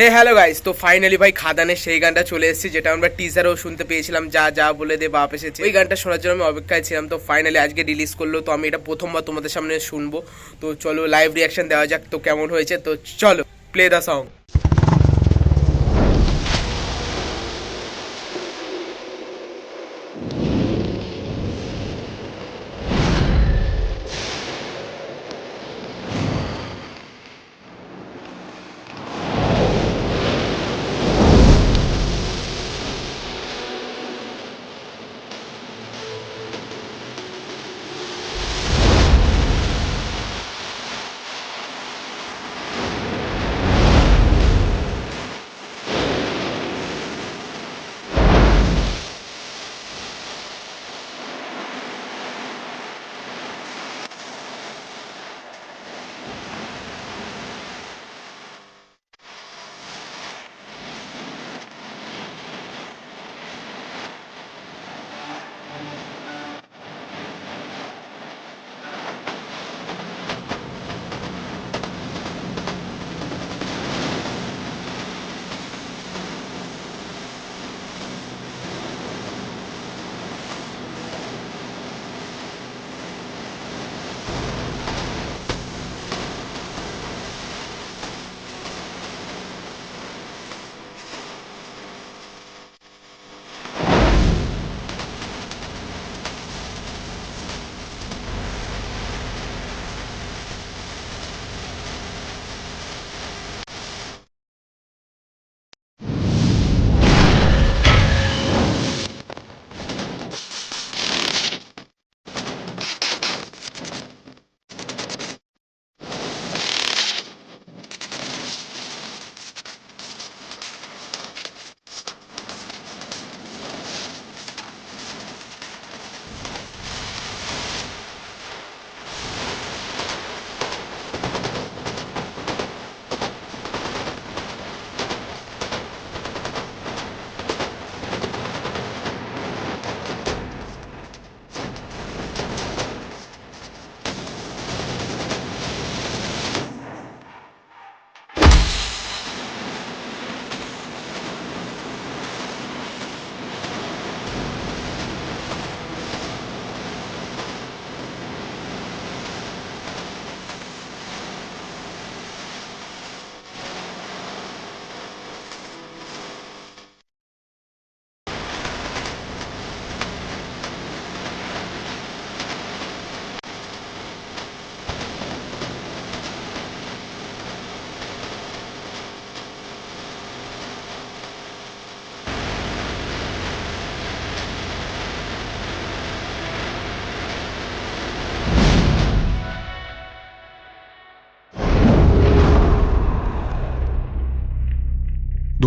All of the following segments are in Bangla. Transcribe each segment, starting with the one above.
হে হ্যালো গাইস তো ফাইনালি ভাই খাদানের সেই গানটা চলে এসেছে, যেটা আমরা টিজারও শুনতে পেয়েছিলাম, যা যা বলে দে, বাপ এসেছে। ওই গানটা শোনার জন্য আমি অপেক্ষায় ছিলাম, তো ফাইনালি আজকে রিলিজ করল, তো আমি এটা প্রথমবার তোমাদের সামনে শুনব। তো চলো লাইভ রিয়াকশন দেওয়া যাক, তো কেমন হয়েছে, তো চলো প্লে দ্য সং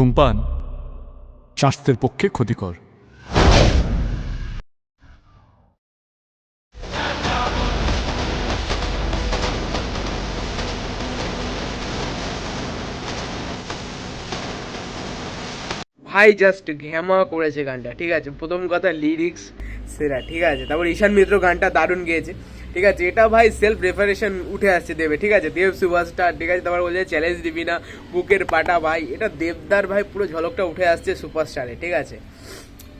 ধূমপান। স্বাস্থ্যের পক্ষে ক্ষতিকর। ভাই জাস্ট ঘ্যামা করেছে গানটা, ঠিক আছে? প্রথম কথা লিরিক্স সেরা, ঠিক আছে? তারপর ঈশান মিত্র গানটা দারুণ গেয়েছে, ঠিক আছে? এটা ভাই সেলফ রেফারেশন উঠে আসছে দেবে, ঠিক আছে? দেব সুপারস্টার ঠিক আছে? তারপর বলছে চ্যালেঞ্জ দিবি না, বুকের পাটা ভাই। এটা দেবদার ভাই পুরো ঝলকটা উঠে আসছে সুপারস্টারে ঠিক আছে?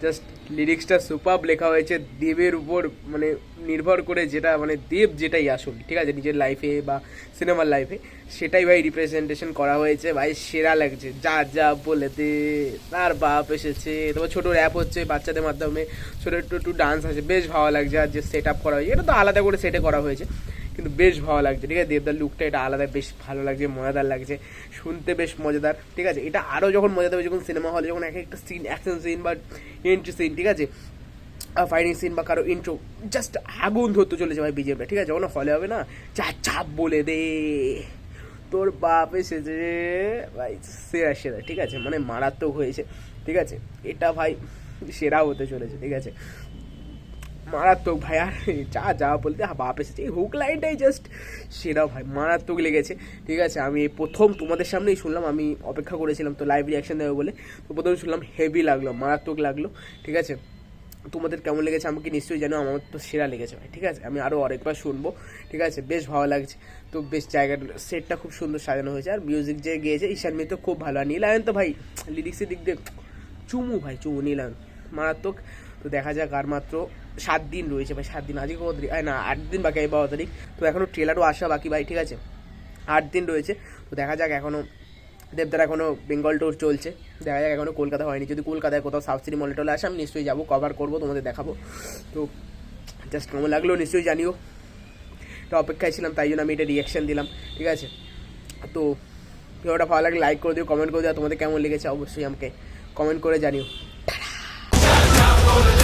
জাস্ট লিরিক্সটা সুপার লেখা হয়েছে। দেবের উপর মানে নির্ভর করে যেটা মানে দেব যেটাই আসল ঠিক আছে? নিজের লাইফে বা সিনেমার লাইফে সেটাই ভাই রিপ্রেজেন্টেশন করা হয়েছে। ভাই, সেরা লাগছে। যা যা বলে দে, তার বাপ এসেছে। তারপর ছোটো র্যাপ হচ্ছে বাচ্চাদের মাধ্যমে। ছোটো একটু একটু ডান্স আছে, বেশ ভালো লাগছে। আর যে সেট আপ করা হয়েছে, এটা তো আলাদা করে সেটে করা হয়েছে। কিন্তু বেশ ভালো লাগছে, ঠিক আছে? দেবদার লুকটা এটা আলাদা, বেশ ভালো লাগছে, মজাদার লাগছে, শুনতে বেশ মজাদার, ঠিক আছে? এটা আরও যখন মজাদার হবে, যখন সিনেমা হলে যখন এক একটা সিন অ্যাকশন সিন বা এন্ট্রি সিন ঠিক আছে? ফাইটিং সিন বা কারও ইন্ট্রো জাস্ট আগুন ধরতে চলেছে ভাই বিজেপি ঠিক আছে? যখন হলে হবে না? চা চাপ বলে দে। তোর বাপ এসেছে ভাই, সেরা সেরা, ঠিক আছে? মানে মারাত্মক হয়েছে, ঠিক আছে? এটা ভাই সেরা হতে চলেছে, ঠিক আছে? মারাত্মক ভাই, আর যা যা বলতে বাপ এসেছে হুক লাইনটাই জাস্ট সেরাও ভাই, মারাত্মক লেগেছে। ঠিক আছে, আমি প্রথম তোমাদের সামনেই শুনলাম, আমি অপেক্ষা করেছিলাম তো লাইভ রিয়াকশন দেবে বলে। তো প্রথমে শুনলাম হেভি লাগল, মারাত্মক লাগল, ঠিক আছে? তোমাদের কেমন লেগেছে আমাকে নিশ্চয়ই জানো, আমার তো সেরা লেগেছে ভাই, ঠিক আছে? আমি আরও অনেকবার শুনব, ঠিক আছে? বেশ ভালো লাগছে। তো বেশ জায়গাটা সেটটা খুব সুন্দর সাজানো হয়েছে, আর মিউজিক যে গিয়েছে, ঈশান মিত্র খুব ভালো। আর নীলায়ন তো ভাই লিরিক্সের দিক দিয়ে চুমু ভাই, চুমু নীলায়ন মারাত্মক। তো দেখা যাক আর মাত্র সাত দিন রয়েছে ভাই, সাত দিন। আজকে কত তারিখ না, আট দিন বাকি বারো তারিখ। তো এখনও ট্রেলারও আসা বাকি ভাই, ঠিক আছে? আট দিন রয়েছে। তো দেখা যাক এখনও দেবদার এখনও বেঙ্গল ট্যুর চলছে। দেখা যাক এখনও কলকাতা হয়নি। যদি কলকাতায় কোথাও সাউথ সিটি মলে টলে আসে, আমি নিশ্চয়ই যাব কভার করব, তোমাদের দেখাবো। তো জাস্ট কেমন লাগল নিশ্চয়ই জানিও। তো অপেক্ষায় ছিলাম, তাই জন্য আমি এটা রিয়াকশান দিলাম, ঠিক আছে? তো ভিডিওটা ভালো লাগলে লাইক করে দিও কমেন্ট করে দিও তোমাদের কেমন লেগেছে অবশ্যই আমাকে কমেন্ট করে জানিও। gonna